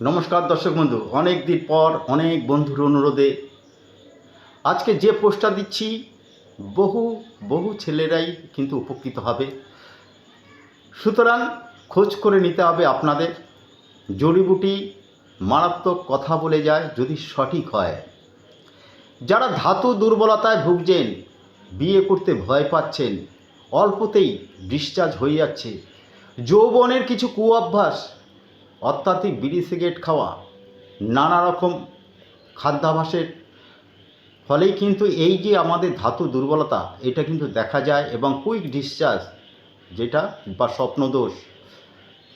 নমস্কার দর্শক বন্ধু, অনেক দিন পর অনেক বন্ধুর অনুরোধে আজকে যে পোস্টটা দিচ্ছি, বহু বহু ছেলেরাই কিন্তু উপকৃত হবে। সুতরাং খোঁজ করে নিতে হবে আপনাদের। জড়িবুটি মারাত্মক কথা বলে যায়, যদি সঠিক হয়। যারা ধাতু দুর্বলতায় ভুগছেন, বিয়ে করতে ভয় পাচ্ছেন, অল্পতেই ডিসচার্জ হয়ে যাচ্ছে। যৌবনের কিছু কুঅভ্যাস অত্যাধিক বিড়ি, সিগারেট খাওয়া নানা রকম খাদ্যাভাসের ফলেই কিন্তু এই যে আমাদের ধাতু দুর্বলতা, এটা কিন্তু দেখা যায় এবং কুইক ডিসচার্জ যেটা বা স্বপ্নদোষ,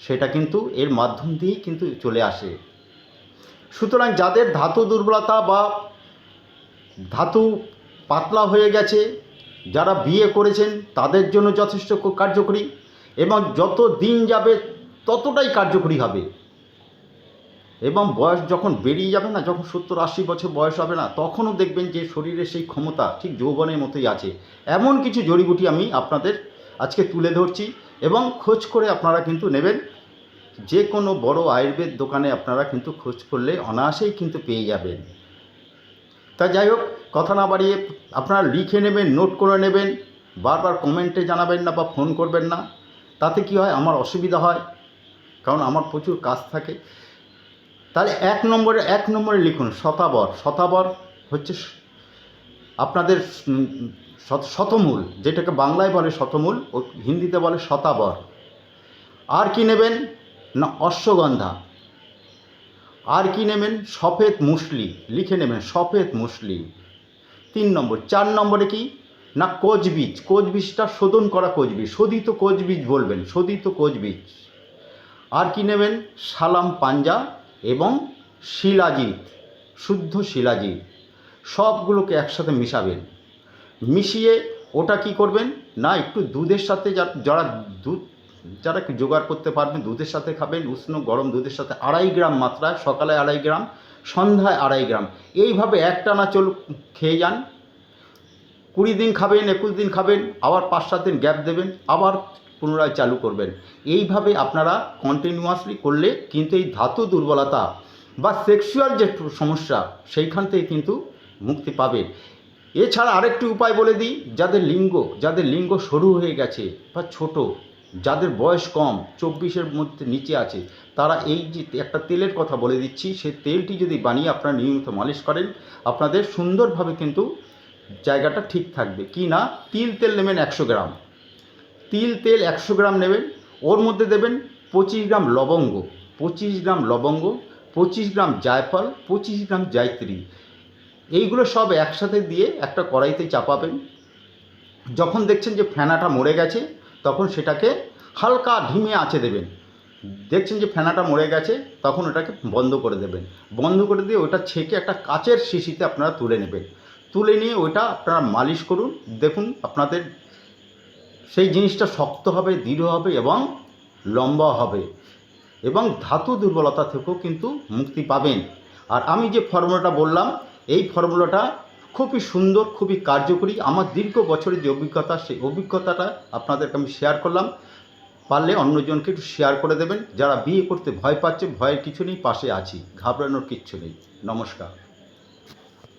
সেটা কিন্তু এর মাধ্যম দিয়েই কিন্তু চলে আসে। সুতরাং যাদের ধাতু দুর্বলতা বা ধাতু পাতলা হয়ে গেছে, যারা বিয়ে করেছেন, তাদের জন্য যথেষ্ট কার্যকরী এবং যত দিন যাবে ততটাই কার্যকরী হবে। এবং বয়স যখন বেরিয়ে যাবে না, যখন সত্তর আশি বছর বয়স হবে না, তখনও দেখবেন যে শরীরের সেই ক্ষমতা ঠিক যৌবনের মতোই আছে। এমন কিছু জড়িবুটি আমি আপনাদের আজকে তুলে ধরছি এবং খোঁজ করে আপনারা কিন্তু নেবেন। যে কোনো বড় আয়ুর্বেদ দোকানে আপনারা কিন্তু খোঁজ করলে অনায়াসেই কিন্তু পেয়ে যাবেন। তা যাই হোক, কথা না বাড়িয়ে আপনারা লিখে নেবেন, নোট করে নেবেন, বারবার কমেন্টে জানাবেন না বা ফোন করবেন না। তাতে কি হয়, আমার অসুবিধা হয়, কারণ আমার প্রচুর কাজ থাকে। তাহলে এক নম্বরে এক নম্বরে লিখুন, শতাবর। শতাবর হচ্ছে আপনাদের শতমূল, যেটাকে বাংলায় বলে শতমূল, ও হিন্দিতে বলে শতাবর। আর কি নেবেন? না, অশ্বগন্ধা। আর কি নেবেন? সফেদ মুসলি, লিখে নেবেন, সফেদ মুসলি। তিন নম্বর, চার নম্বরে কি? না কোচবীজ কোচবীজটা শোধন করা কোচবীজ শোধিত কোচবীজ বলবেন, শোধিত কোচবীজ আর কি নেবেন? সালাম পাঞ্জা এবং শিলাজিৎ, শুদ্ধ শিলাজিৎ, সবগুলোকে একসাথে মিশাবেন। মিশিয়ে ওটা কি করবেন? না, একটু দুধের সাথে যারা দুধ, যারা একটু জোগাড় করতে পারবেন দুধের সাথে খাবেন, উষ্ণ গরম দুধের সাথে আড়াই গ্রাম মাত্রায়, সকালে আড়াই গ্রাম, সন্ধ্যায় আড়াই গ্রাম। এইভাবে একটানা চল খেয়ে যান। কুড়ি দিন খাবেন, একুশ দিন খাবেন, আবার পাঁচ সাত দিন গ্যাপ দেবেন, আবার পুনরায় চালু করবেন। এইভাবে আপনারা কন্টিনিউয়াসলি করলে কিন্তু এই ধাতু দুর্বলতা বা সেক্সুয়াল যে সমস্যা, সেইখান থেকে কিন্তু মুক্তি পাবেন। এছাড়া আরেকটি উপায় বলে দিই, যাদের লিঙ্গ যাদের লিঙ্গ সরু হয়ে গেছে বা ছোট, যাদের বয়স কম, চব্বিশের মধ্যে নিচে আছে, তারা এই যে একটা তেলের কথা বলে দিচ্ছি, সেই তেলটি যদি বানিয়ে আপনারা নিয়মিত মালিশ করেন, আপনাদের সুন্দরভাবে কিন্তু জায়গাটা ঠিক থাকবে। কি না? তিল তেল নেবেন একশো গ্রাম। তিল তেল একশো গ্রাম নেবেন। ওর মধ্যে দেবেন পঁচিশ গ্রাম লবঙ্গ। পঁচিশ গ্রাম লবঙ্গ, পঁচিশ গ্রাম জায়ফল, পঁচিশ গ্রাম জায়ত্রী। এইগুলো সব একসাথে দিয়ে একটা কড়াইতে চাপাবেন। যখন দেখছেন যে ফেনাটা মরে গেছে, তখন সেটাকে হালকা ধিমে আঁচে দেবেন। দেখছেন যে ফেনাটা মরে গেছে, তখন ওটাকে বন্ধ করে দেবেন। বন্ধ করে দিয়ে ওটা ছেঁকে একটা কাচের শিশিতে আপনারা তুলে নেবেন। তুলে নিয়ে ওইটা আপনারা মালিশ করুন। দেখুন আপনাদের সেই জিনিসটা শক্ত হবে, দৃঢ় হবে এবং লম্বা হবে এবং ধাতু দুর্বলতা থেকেও কিন্তু মুক্তি পাবেন। আর আমি যে ফর্মুলাটা বললাম, এই ফর্মুলাটা খুবই সুন্দর, খুবই কার্যকরী। আমার দীর্ঘ বছরের যে অভিজ্ঞতা, সেই অভিজ্ঞতাটা আপনাদেরকে আমি শেয়ার করলাম। পারলে অন্যজনকে একটু শেয়ার করে দেবেন। যারা বিয়ে করতে ভয় পাচ্ছে, ভয়ের কিছু নেই, পাশে আছি, ঘাবড়ানোর কিচ্ছু নেই। নমস্কার।